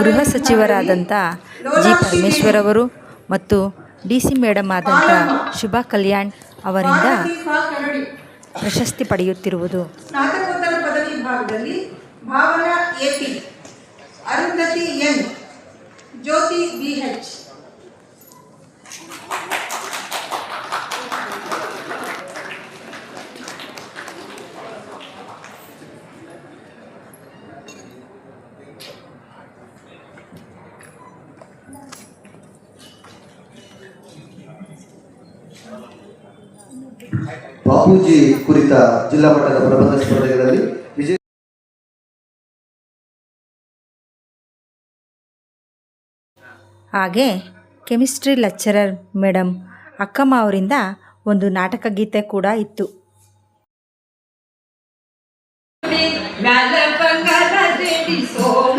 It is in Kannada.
ಗೃಹ ಸಚಿವರಾದಂಥ ಜಿ ಪರಮೇಶ್ವರ್ ಅವರು ಮತ್ತು ಡಿ ಸಿ ಮೇಡಮ್ ಆದಂಥ ಶುಭಾ ಕಲ್ಯಾಣ್ ಅವರಿಂದ ಪ್ರಶಸ್ತಿ ಪಡೆಯುತ್ತಿರುವುದು. ಸ್ನಾತಕೋತ್ತರ ಪದವಿ ಭಾಗದಲ್ಲಿ Bhavana AP Arundhati N Jyoti B Bapuji ಕುರಿತ ಜಿಲ್ಲಾ ಮಟ್ಟದ ಪ್ರಬಂಧ ಸ್ಪರ್ಧೆಗಳಲ್ಲಿ ವಿಜಯ ಹಾಗೆ ಕೆಮಿಸ್ಟ್ರಿ ಲೆಕ್ಚರರ್ ಮೇಡಮ್ ಅಕ್ಕಮ್ಮ ಅವರಿಂದ ಒಂದು ನಾಟಕ ಗೀತೆ ಕೂಡ ಇತ್ತು. ಮ್ಯಾಲ ಬಂಗಾರ ಜೇಡಿ ಸೋಮ